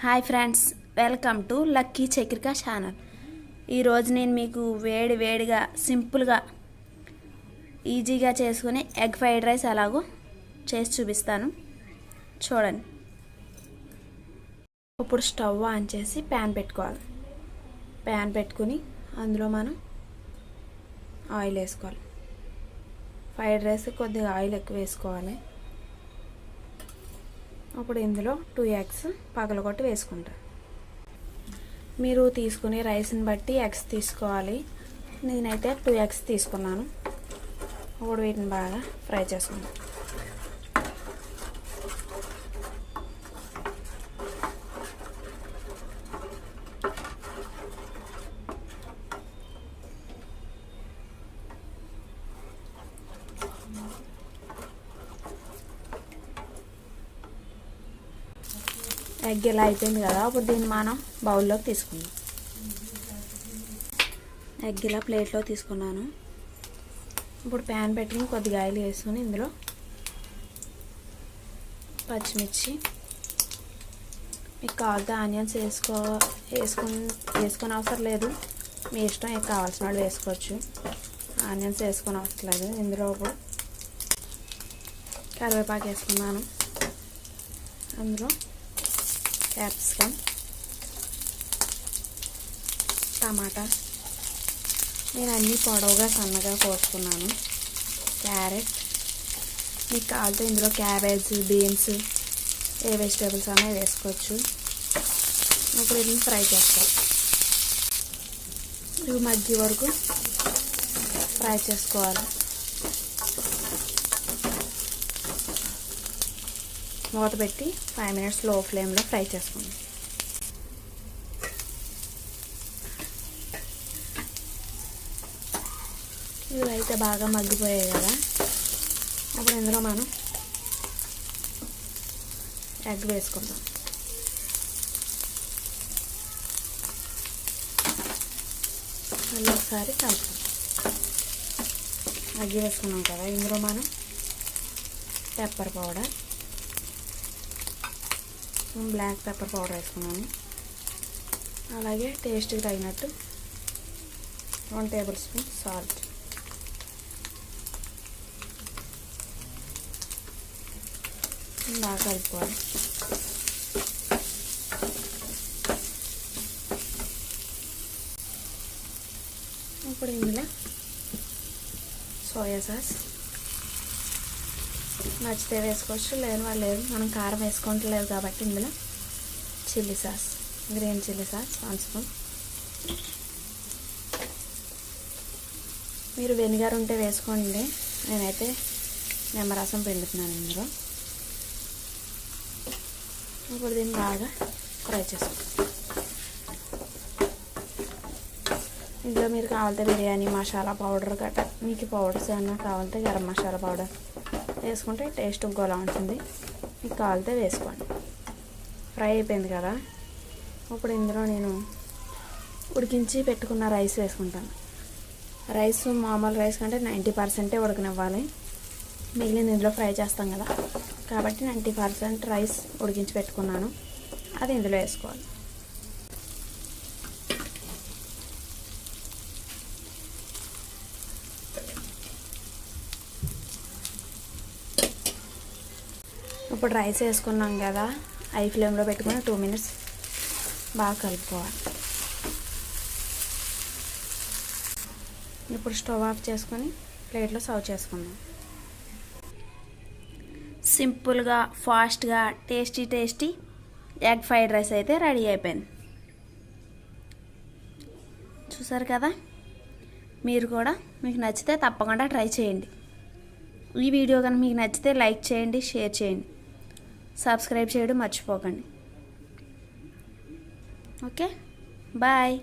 Hi friends welcome to Lucky Chakrika channel. ఈరోజు నేను మీకు వేడి వేడిగా సింపుల్గా ఈజీగా చేసుకుని ఎగ్ ఫ్రైడ్ రైస్ ఎలాగో చేసి చూపిస్తాను. చూడండి. ఇప్పుడు స్టవ్ ఆన్ చేసి ప్యాన్ పెట్టుకోవాలి. ప్యాన్ పెట్టుకుని అందులో మనం ఆయిల్ వేసుకోవాలి. ఫ్రైడ్ రైస్ కొద్దిగా ఆయిల్ ఎక్కువ వేసుకోవాలి. ఇప్పుడు ఇందులో టూ ఎగ్స్ పగలగొట్టి వేసుకుంటాను మీరు తీసుకునే రైస్ని బట్టి ఎగ్స్ తీసుకోవాలి. నేనైతే టూ ఎగ్స్ తీసుకున్నాను. ఇప్పుడు వీటిని బాగా ఫ్రై చేసుకుంటాను ఎగ్ ఇలా అయిపోయింది కదా అప్పుడు దీన్ని మనం బౌల్లోకి తీసుకుందాం. ఎగ్ ఇలా ప్లేట్లో తీసుకున్నాను. ఇప్పుడు ప్యాన్ పెట్టుకుని కొద్దిగా ఆయిల్ వేసుకుని ఇందులో పచ్చిమిర్చి మీకు కావాలితే ఆనియన్స్ వేసుకో వేసుకుని వేసుకుని అవసరం లేదు. మీ ఇష్టం మీకు కావాల్సిన వాళ్ళు వేసుకోవచ్చు. ఆనియన్స్ వేసుకొని అవసరం లేదు. ఇందులో ఇప్పుడు కరివేపాకు వేసుకున్నాను. అందులో క్యాప్సికమ్ టమాటా. నేను అన్నీ పొడవుగా సన్నగా కోసుకున్నాను. క్యారెట్. మీకు కావాలంటే ఇందులో క్యాబేజ్ బీన్స్ ఏ వెజిటేబుల్స్ అనేవి వేసుకోవచ్చు. ఇప్పుడు ఇది ఫ్రై చేస్తాం. ఇవి మగ్గి వరకు ఫ్రై చేసుకోవాలి. మూత పెట్టి ఫైవ్ మినిట్స్లో ఫ్లేమ్లో ఫ్రై చేసుకుందాం. ఇవి అయితే బాగా మగ్గిపోయాయి కదా. అప్పుడు ఇందులో మనం ఎగ్ వేసుకుందాం. మళ్ళీ ఒకసారి కలుపుకుందాం. అగ్గి వేసుకున్నాం కదా. ఇందులో మనం pepper powder black pepper powder వేసుకున్నాను అలాగే టేస్ట్కి తగినట్టు వన్ టేబుల్ స్పూన్ సాల్ట్ బాగా కలుపుకోవాలి ఇప్పుడు ఇందులో సోయా సాస్ నచ్చితే వేసుకోవచ్చు లేని వాళ్ళు లేదు. మనం కారం వేసుకోవట్లేదు కాబట్టి ఇందులో chilli sauce green chilli sauce one spoon. మీరు వెనిగర్ ఉంటే వేసుకోండి. నేనైతే నిమ్మరసం పిండుతున్నాను ఇందులో. ఇప్పుడు దీన్ని బాగా ఫ్రై చేసుకుంటాం ఇందులో మీరు కావాలంటే బిర్యానీ మసాలా పౌడర్ గట్రా మీకు పౌడర్స్ ఏమన్నా కావాలంటే గరం మసాలా పౌడర్. వేసుకుంటే టేస్ట్ ఇంకోలా ఉంటుంది. మీకు కాలితే వేసుకోండి. ఫ్రై అయిపోయింది కదా? ఇప్పుడు ఇందులో నేను ఉడికించి పెట్టుకున్న రైస్ వేసుకుంటాను. రైస్ మామూలు రైస్ కంటే నైంటీ పర్సెంటే ఉడకనివ్వాలి. మిగిలిన ఇందులో ఫ్రై చేస్తాం కదా. కాబట్టి నైంటీ పర్సెంట్ రైస్ ఉడికించి పెట్టుకున్నాను. అది ఇందులో వేసుకోవాలి. ఇప్పుడు రైస్ వేసుకున్నాం కదా ఐ ఫ్లేమ్లో పెట్టుకుని టూ మినిట్స్ బాగా కలుపుకోవాలి. ఇప్పుడు స్టవ్ ఆఫ్ చేసుకొని ప్లేట్లో సర్వ్ చేసుకుందాం. సింపుల్గా ఫాస్ట్గా tasty tasty egg fried rice అయితే రెడీ అయిపోయింది. చూసారు కదా? మీరు కూడా మీకు నచ్చితే తప్పకుండా ట్రై చేయండి. ఈ వీడియో కనుక మీకు నచ్చితే లైక్ చేయండి షేర్ చేయండి. సబ్స్క్రైబ్ చేయడం మర్చిపోకండి. ఓకే? బాయ్.